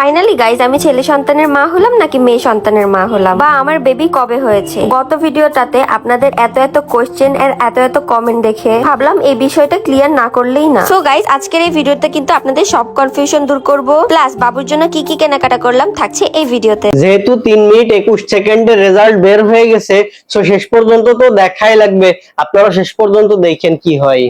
Finally guys আমি ছেলে সন্তানের মা হলাম নাকি মেয়ে সন্তানের মা হলাম? বা আমার বেবি কবে হয়েছে? গত ভিডিওটাতে আপনাদের এত এত কোয়েশ্চেন এর এত এত কমেন্ট দেখে ভাবলাম এই বিষয়টা ক্লিয়ার না করলেই না। সো গাইজ আজকের এই ভিডিওতে কিন্তু আপনাদের সব কনফিউশন দূর করব। প্লাস বাবুর জন্য কি কি কেনাকাটা করলাম থাকছে এই ভিডিওতে। যেহেতু তিন মিনিট একুশ সেকেন্ডের রেজাল্ট বের হয়ে গেছে সো শেষ পর্যন্ত তো দেখাই লাগবে। আপনারা শেষ পর্যন্ত দেখেন কি হয়।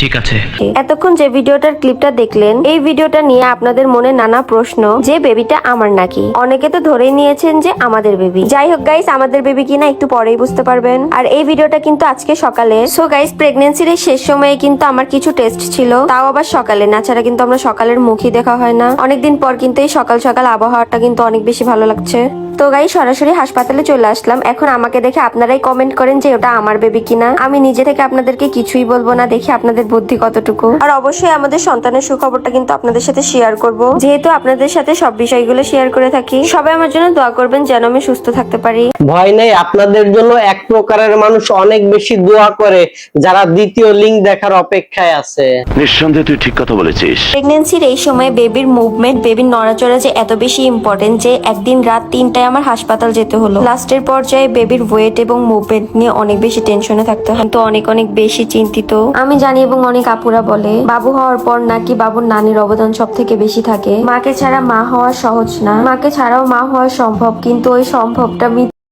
ঠিক আছে। এতক্ষণ যে ভিডিওটার ক্লিপটা দেখলেন, এই ভিডিওটা নিয়ে আপনাদের মনে নানা প্রশ্ন, যে বেবিটা আমার নাকি? অনেকে তো ধরেই নিয়েছেন যে আমাদের বেবি। যাই হোক গাইস আমাদের বেবি কিনা একটু পরেই বুঝতে পারবেন। আর এই ভিডিওটা কিন্তু আজকে সকালে। সো গাইস প্রেগনেন্সির শেষ সময়ে কিন্তু আমার কিছু টেস্ট ছিল। তাও আবার সকালে। না ছাড়া কিন্তু আমরা সকালের মুখই দেখা হয় না। অনেকদিন পর কিন্তু এই সকাল সকাল আবহাওয়াটা কিন্তু অনেক বেশি ভালো লাগছে। তো গাই সরাসরি হাসপাতালে চলে আসলাম। এখন আমাকে দেখে আপনারাই কমেন্ট করেন যে ওটা আমার বেবি কিনা। আমি নিজে থেকে আপনাদেরকে কিছুই বলব না দেখি আপনাদের বুদ্ধি কতটুকু। আর অবশ্যই আমাদের সন্তানের সুখবরটা কিন্তু আপনাদের সাথে শেয়ার করব। যেহেতু আপনাদের সাথে সব বিষয়গুলো শেয়ার করে থাকি সবাই আমার জন্য দোয়া করবেন যেন আমি সুস্থ থাকতে পারি। ভয় নেই আপনাদের জন্য এক প্রকারের মানুষ অনেক বেশি দোয়া করে যারা দ্বিতীয় লিঙ্ক দেখার অপেক্ষায় আছে। নিঃসন্দেহে তুই ঠিক কথা বলেছিস। প্রেগনেন্সির এই সময় বেবির মুভমেন্ট বেবির নড়াচড়া যে এত বেশি ইম্পর্টেন্ট যে একদিন রাত তিনটায় আমার হাসপাতাল যেতে হলো। লাস্টের পর্যায়ে বেবির ওয়েট এবং মুভমেন্ট নিয়ে অনেক বেশি টেনশনে থাকতে হয়। তো অনেক অনেক বেশি চিন্তিত। আমি জানি এবং অনেক আপুরা বলে, বাবু হওয়ার পর নাকি বাবুর নানির অবদান সব থেকে বেশি থাকে। মাকে ছাড়া মা হওয়া সহজ না। মাকে ছাড়াও মা হওয়া সম্ভব, কিন্তু ওই সম্ভবটা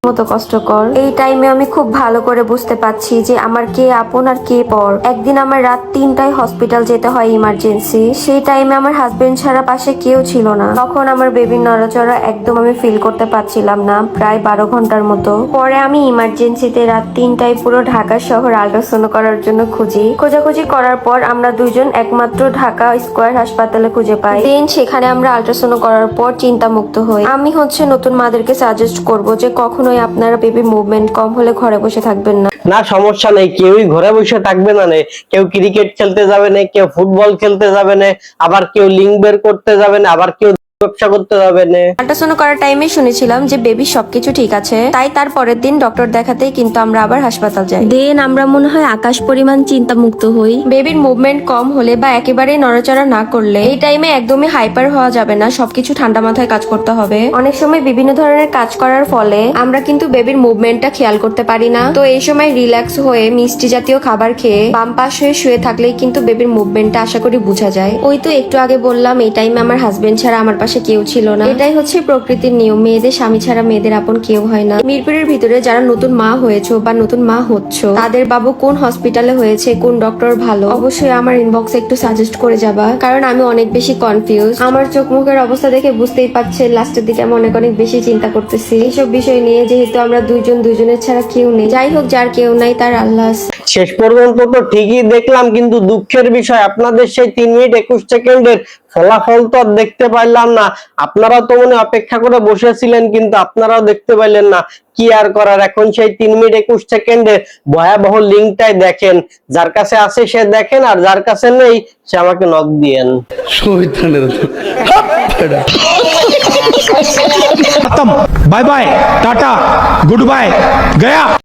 মতো কষ্টকর। এই টাইমে আমি খুব ভালো করে বুঝতে পারছি যে আমার কে আপন আর কে পর। একদিন আমার রাত তিনটায় হসপিটাল যেতে হয় ইমার্জেন্সি সেই টাইমে আমার হাজবেন্ড ছাড়া পাশে কেউ ছিল না। তখন আমার বেবির নড়াচড়া একদম আমি ফিল করতে পারছিলাম না, প্রায় বারো ঘণ্টার মতো। পরে আমি ইমার্জেন্সিতে রাত তিনটায় পুরো ঢাকা শহর আল্ট্রাসাউন্ড করার জন্য খুঁজি। খোঁজাখুঁজি করার পর আমরা দুইজন একমাত্র ঢাকা স্কোয়ার হাসপাতালে খুঁজে পাই। দেন সেখানে আমরা আল্ট্রাসাউন্ড করার পর চিন্তা মুক্ত হই। আমি হচ্ছে নতুন মাদেরকে সাজেস্ট করব যে কখনোই আপনারা বেবি মুভমেন্ট কম হলে ঘরে বসে থাকবেন না। না, সমস্যা নেই, কেউই ঘরে বসে থাকবে না কেউ ক্রিকেট খেলতে যাবে না, কেউ ফুটবল খেলতে যাবে না, আবার কেউ লিঙ্ক বের করতে যাবে না, আবার কেউ ব্যবসা করতে যাবে না। আল্ট্রাসাউন্ড করার টাইমে শুনেছিলাম যে বেবি সবকিছু ঠিক আছে তাই তার পরের দিন ডক্টর দেখাতেই কিন্তু আমরা আবার হাসপাতাল যাই। দেন আমরা মনে হয় আকাশ পরিমাণ চিন্তা মুক্ত হই। বেবির মুভমেন্ট কম হলে বা একেবারে নড়াচড়া না করলে এই টাইমে একদমই হাইপার হওয়া যাবে না সবকিছু ঠান্ডা মাথায় কাজ করতে হবে। অনেক সময় বিভিন্ন ধরনের কাজ করার ফলে আমরা কিন্তু বেবির মুভমেন্টটা খেয়াল করতে পারি না। তো এই সময় রিল্যাক্স হয়ে মিষ্টি জাতীয় খাবার খেয়ে বাম পাশ হয়ে শুয়ে থাকলেই কিন্তু বেবির মুভমেন্টটা আশা করি বোঝা যায়। ওই তো একটু আগে বললাম এই টাইমে আমার হাজবেন্ড ছাড়া আমার পাশে কেউ ছিল না। এটাই হচ্ছে প্রকৃতির নিয়ম। মেয়েদের, স্বামী ছাড়া মেয়েদের আপন কেউ হয় না। মিরপুরের ভিতরে যারা নতুন মা হয়েছো বা নতুন মা হচ্ছ, তাদের বাবু কোন হসপিটালে হয়েছে, কোন ডক্টর ভালো, অবশ্যই আমার ইনবক্সে একটু সাজেস্ট করে যাবা, কারণ আমি অনেক বেশি কনফিউজ আমার চোখ মুখের অবস্থা দেখে বুঝতেই পারছে লাস্টের দিকে আমি অনেক অনেক বেশি চিন্তা করতেছি। এইসব বিষয় নিয়ে যেহেতু আমরা দুইজন, দুইজনের ছাড়া কেউ নেই। যাই হোক, যার কেউ নাই, তার আল্লাহ। শেষ পর্যন্ত তো ঠিকই দেখলাম, কিন্তু দুঃখের বিষয়, আপনাদের সেই তিন মিনিট একুশ সেকেন্ডের ফলাফল তো আর দেখতে পাইলাম না। আপনারা তো মনে অপেক্ষা করে বসেছিলেন, কিন্তু আপনারাও দেখতে পাইলেন না কি আর করার। এখন সেই তিন মিনিট একুশ সেকেন্ডের ভয়াবহ লিঙ্কটাই দেখেন। যার কাছে আছে সে দেখেন, আর যার কাছে নেই, সে আমাকে নখ দিয়েন। Bye bye, tata, good bye, Gaya.